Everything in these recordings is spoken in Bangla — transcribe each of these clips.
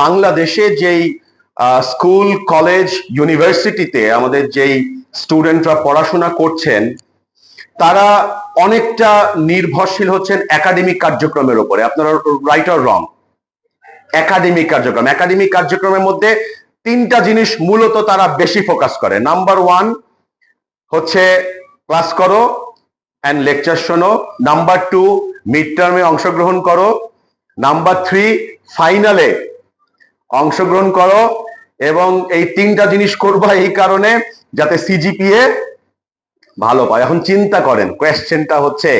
বাংলাদেশে যেই স্কুল, কলেজ, ইউনিভার্সিটিতে আমাদের যেই স্টুডেন্টরা পড়াশোনা করছেন, তারা অনেকটা নির্ভরশীল হচ্ছেন একাডেমিক কার্যক্রমের উপরে। আপনারা রাইট অর রং একাডেমিক কার্যক্রম। একাডেমিক কার্যক্রমের মধ্যে তিনটা জিনিস মূলত তারা বেশি ফোকাস করে। নাম্বার ওয়ান হচ্ছে ক্লাস করো অ্যান্ড লেকচার শোনো। নাম্বার টু মিড টার্মে অংশগ্রহণ করো। নাম্বার থ্রি ফাইনালে অংশগ্রহণ করো এবং এই তিনটা জিনিস করবা এই কারণে যাতে সিজিপিএ ভালো পায়। এখন চিন্তা করেন কোয়েশ্চেনটা হচ্ছে,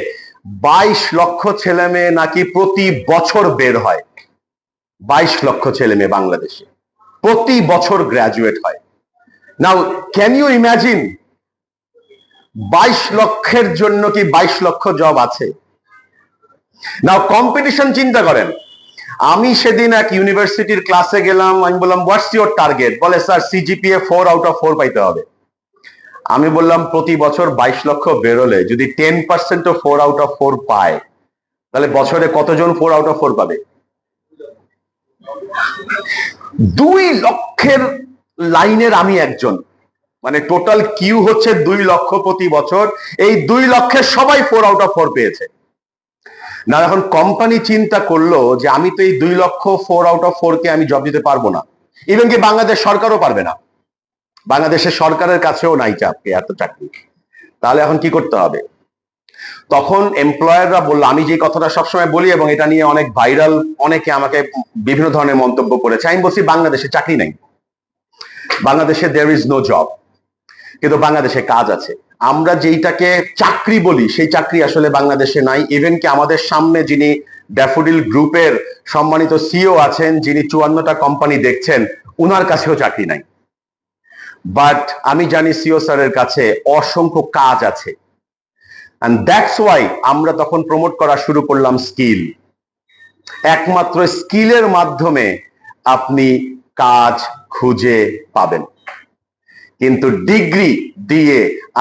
বাইশ লক্ষ ছেলে মেয়ে নাকি প্রতি বছর বের হয়? বাইশ লক্ষ ছেলে মেয়ে বাংলাদেশে। প্রতি বছর গ্রাজুয়েট হয়। নাও ক্যান ইউ ইমাজিন বাইশ লক্ষের জন্য কি বাইশ লক্ষ জব আছে? নাও কম্পিটিশন চিন্তা করেন। আমি সেদিন এক ইউনিভার্সিটির ক্লাসে গেলাম, আমি বললাম হোয়াটস ইউর টার্গেট বলে sir CGPA four out of four পাইতে হবে। আমি বললাম, প্রতি বছর বাইশ লক্ষ বেরোলে যদি ten percent four out of four পায়, তাহলে বছরে কতজন ফোর আউট অফ ফোর পাবে? দুই লক্ষের লাইনের আমি একজন। মানে টোটাল কিউ হচ্ছে দুই লক্ষ প্রতি বছর। এই দুই লক্ষের সবাই ফোর আউট অফ ফোর পেয়েছে। না, এখন কোম্পানি চিন্তা করল যে আমি তো এই দুই lakh four out of four কে আমি জব দিতে পারব না। ইভেন কি বাংলাদেশ সরকারও পারবে না। বাংলাদেশের সরকারের কাছেও নাই চাপকে এত চাকরি। তাহলে এখন কি করতে হবে? তখন এমপ্লয়াররা বলল, আমি যে কথাটা সবসময় বলি এবং এটা নিয়ে অনেক ভাইরাল অনেকে আমাকে বিভিন্ন ধরনের মন্তব্য করেছে, আমি বলছি বাংলাদেশে চাকরি নাই। বাংলাদেশে দেয়ার ইজ নো জব কিন্তু বাংলাদেশে কাজ আছে। আমরা যেইটাকে চাকরি বলি, সেই চাকরি আসলে বাংলাদেশে নাই। ইভেন কি আমাদের সামনে যিনি ড্যাফোডিল গ্রুপের সম্মানিত সিও আছেন, যিনি চুয়ান্নটা কোম্পানি দেখছেন, উনার কাছেও চাকরি নাই। বাট আমি জানি সিও স্যারের কাছে অসংখ্য কাজ আছে। অ্যান্ড দ্যাটস ওয়াই আমরা তখন প্রমোট করা শুরু করলাম স্কিল একমাত্র স্কিলের মাধ্যমে আপনি কাজ খুঁজে পাবেন। কিন্তু ডিগ্রি দিয়ে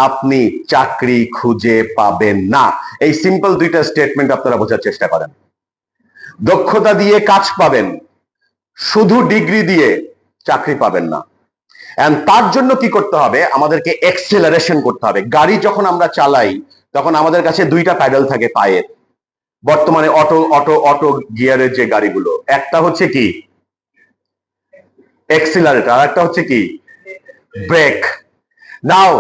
আপনি চাকরি খুঁজে পাবেন না। এই সিম্পল দুইটা স্টেটমেন্ট আপনারা বোঝার চেষ্টা করেন। দক্ষতা দিয়ে কাজ পাবেন, শুধু ডিগ্রি দিয়ে চাকরি পাবেন না। তার জন্য কি করতে হবে? আমাদেরকে এক্সেলারেশন করতে হবে। গাড়ি যখন আমরা চালাই, তখন আমাদের কাছে দুইটা প্যাডেল থাকে পায়ের। বর্তমানে অটো অটো অটো গিয়ারের যে গাড়িগুলো, একটা হচ্ছে কি? এক্সিলারেটর আর একটা হচ্ছে কি? ব্রেক নাও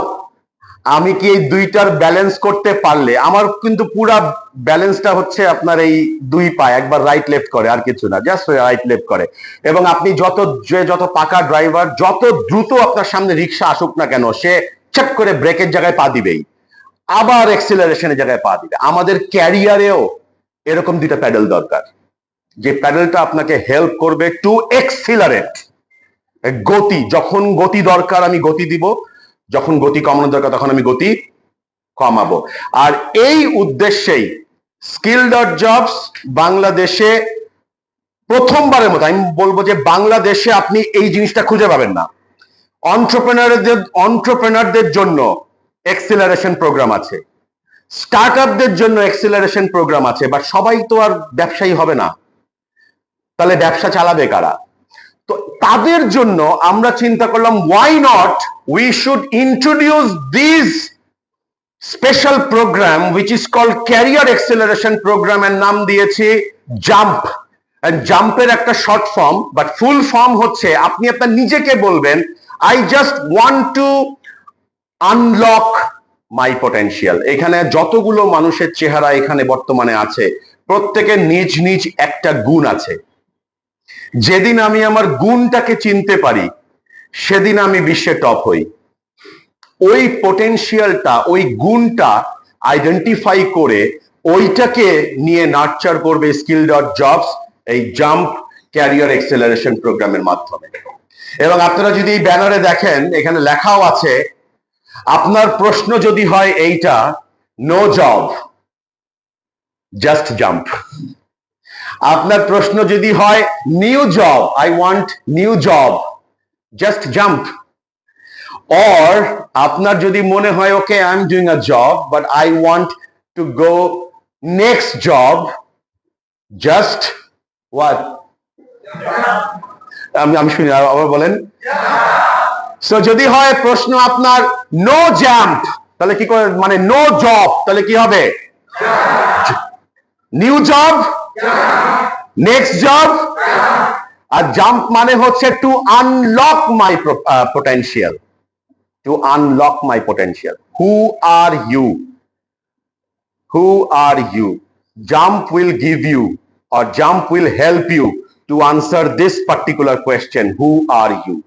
আমি কি এই দুইটার ব্যালেন্স করতে পারলে? আমার কিন্তু পুরা ব্যালেন্সটা হচ্ছে আপনার এই দুই পা একবার রাইট লেফট করে, আর কিছু না জাস্ট রাইট লেফট করে। এবং আপনি যত, যে যত পাকা ড্রাইভার যত দ্রুত আপনার সামনে রিক্সা আসুক না কেন, সে চেক করে ব্রেকের জায়গায় পা দিবেই। আবার এক্সিলারেশনের জায়গায় পা দিবে। আমাদের ক্যারিয়ারেও এরকম দুইটা প্যাডেল দরকার। যে প্যাডেলটা আপনাকে হেল্প করবে টু এক্সিলারেট গতি, যখন গতি দরকার আমি গতি দিব, যখন গতি কমানো দরকার তখন আমি গতি কমাবো। আর এই উদ্দেশ্যেই স্কিল ডট জবস বাংলাদেশে প্রথমবারের মতো, আমি বলব যে বাংলাদেশে আপনি এই জিনিসটা খুঁজে পাবেন না। অন্টারপ্রেনারদের অন্টারপ্রেনারদের জন্য এক্সিলারেশন প্রোগ্রাম আছে। স্টার্ট আপদের জন্য এক্সিলারেশন প্রোগ্রাম আছে বাট সবাই তো আর ব্যবসায়ী হবে না। তাহলে ব্যবসা চালাবে কারা? তো তাদের জন্য আমরা চিন্তা করলাম why not we should introduce this special program which is call career acceleration program এর নাম দিয়েছি জাম্প জাম্পের একটা short form but full form হচ্ছে, আপনি আপনার নিজেকে বলবেন I just want to unlock my potential এখানে যতগুলো মানুষের চেহারা এখানে বর্তমানে আছে, প্রত্যেকের নিজ নিজ একটা গুণ আছে। যেদিন আমি আমার গুণটাকে চিনতে পারি, সেদিন আমি বিশ্বে টপ হই। ওই পোটেনশিয়ালটা ওই গুণটা আইডেন্টিফাই করে ওইটাকে নিয়ে নার্চার করবে স্কিল ডট জবস এই জাম্প ক্যারিয়ার এক্সেলারেশন প্রোগ্রামের মাধ্যমে। এবং আপনারা যদি এই ব্যানারে দেখেন, এখানে লেখাও আছে, আপনার প্রশ্ন যদি হয় এইটা নো জব জাস্ট জাম্প আপনার প্রশ্ন যদি হয় new job I want new job just jump or আপনার যদি মনে হয় okay I am doing a job but I want to go next job just what আমি আমি শুনি, আবার বলেন। সো যদি হয়, প্রশ্ন আপনার নো জাম্প তাহলে কি করে মানে নো জব তাহলে কি হবে? নিউ জব নেক্সট জব আর জাম্প মানে হচ্ছে to unlock my potential to unlock my potential who are you who are you jump will give you or jump will help you to answer this particular question. Who are you?